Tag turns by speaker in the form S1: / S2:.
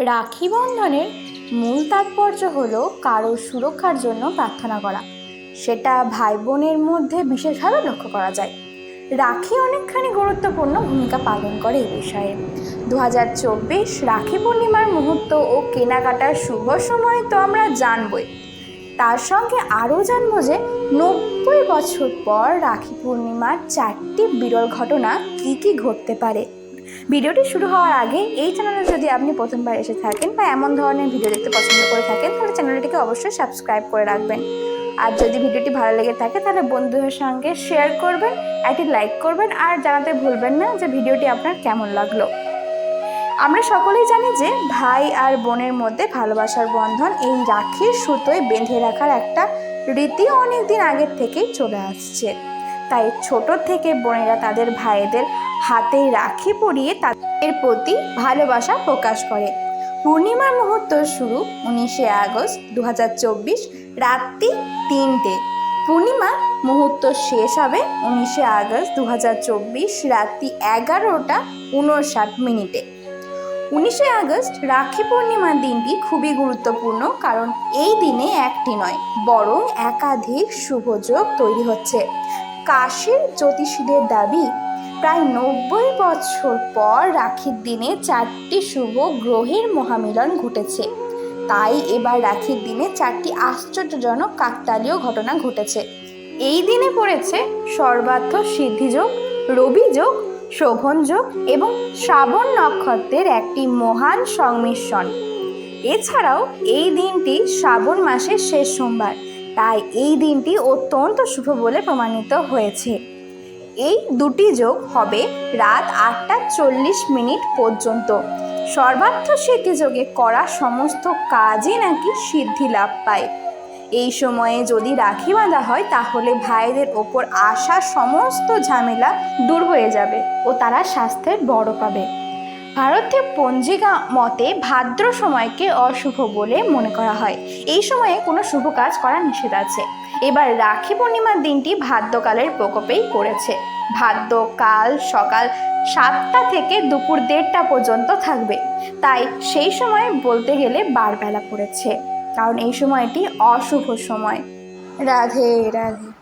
S1: রাখি বন্ধনের মূল তাৎপর্য হলো কারোর সুরক্ষার জন্য প্রার্থনা করা। সেটা ভাই বোনের মধ্যে বিশেষভাবে লক্ষ্য করা যায়। রাখি অনেকখানি গুরুত্বপূর্ণ ভূমিকা পালন করে এ বিষয়ে। দু হাজার চব্বিশ রাখি পূর্ণিমার মুহূর্ত ও কেনাকাটার শুভ সময় তো আমরা জানবই। তার সঙ্গে আরও জানব যে নব্বই বছর পর রাখি পূর্ণিমার চারটি বিরল ঘটনা কী কী ঘটতে পারে। ভিডিওটি শুরু হওয়ার আগে এই চ্যানেলে যদি আপনি প্রথমবার এসে থাকেন বা এমন ধরনের ভিডিও দেখতে পছন্দ করে থাকেন, তাহলে চ্যানেলটিকে অবশ্যই সাবস্ক্রাইব করে রাখবেন। আর যদি ভিডিওটি ভালো লেগে থাকে, তাহলে বন্ধুদের সঙ্গে শেয়ার করবেন, একটি লাইক করবেন, আর জানাতে ভুলবেন না যে ভিডিওটি আপনার কেমন লাগল। আমরা সকলেই জানি যে ভাই আর বোনের মধ্যে ভালোবাসার বন্ধন এই রাখির সুতোয় বেঁধে রাখার একটা রীতি অনেক দিন আগের থেকেই চলে আসছে। তাই ছোট থেকে বোনেরা তাদের ভাইদের হাতে রাখি পরিয়ে তাদের প্রতি ভালোবাসা প্রকাশ করে। পূর্ণিমার মুহূর্ত শুরু উনিশে আগস্ট দু হাজার চব্বিশ রাত্রি তিনটে। পূর্ণিমা মুহূর্ত শেষ হবে উনিশে আগস্ট দু হাজার চব্বিশ রাত্রি এগারোটা উনষাট মিনিটে। উনিশে আগস্ট রাখি পূর্ণিমার দিনটি খুবই গুরুত্বপূর্ণ কারণ এই দিনে একটি নয়, বরং একাধিক শুভযোগ তৈরি হচ্ছে। কাশীর জ্যোতিষীদের দাবি, প্রায় নব্বই বছর পর রাখির দিনে চারটি শুভ গ্রহের মহামিলন ঘটেছে। তাই এবার রাখির দিনে চারটি আশ্চর্যজনক কাকতালীয় ঘটনা ঘটেছে। এই দিনে পড়েছে সর্বার্থ সিদ্ধিযোগ রবিযোগ শোভনযোগ এবং শ্রাবণ নক্ষত্রের একটি মহান সংমিশ্রণ। এছাড়াও এই দিনটি শ্রাবণ মাসের শেষ সোমবার। তাই এই দিনটি অত্যন্ত শুভ বলে প্রমাণিত হয়েছে। এই দুটি যোগ হবে রাত আটটা চল্লিশ মিনিট পর্যন্ত। সর্বার্থ সিদ্ধি যোগে করা সমস্ত কাজই নাকি সিদ্ধি লাভ পায়। এই সময়ে যদি রাখি বাঁধা হয়, তাহলে ভাইদের ওপর আসা সমস্ত ঝামেলা দূর হয়ে যাবে ও তারা স্বাস্থ্যের বড় পাবে। ভারতীয় পঞ্জিকা মতে ভাদ্র সময়কে অশুভ বলে মনে করা হয়। এই সময়ে কোনো শুভ কাজ করা নিষেধ আছে। এবার রাখি পূর্ণিমার দিনটি ভাদ্যকালের প্রকোপেই পড়েছে। ভাদ্যকাল সকাল সাতটা থেকে দুপুর দেড়টা পর্যন্ত থাকবে। তাই সেই সময় বলতে গেলে বারবেলা পড়েছে। কারণ এই সময়টি অশুভ সময়। রাধে রাধে।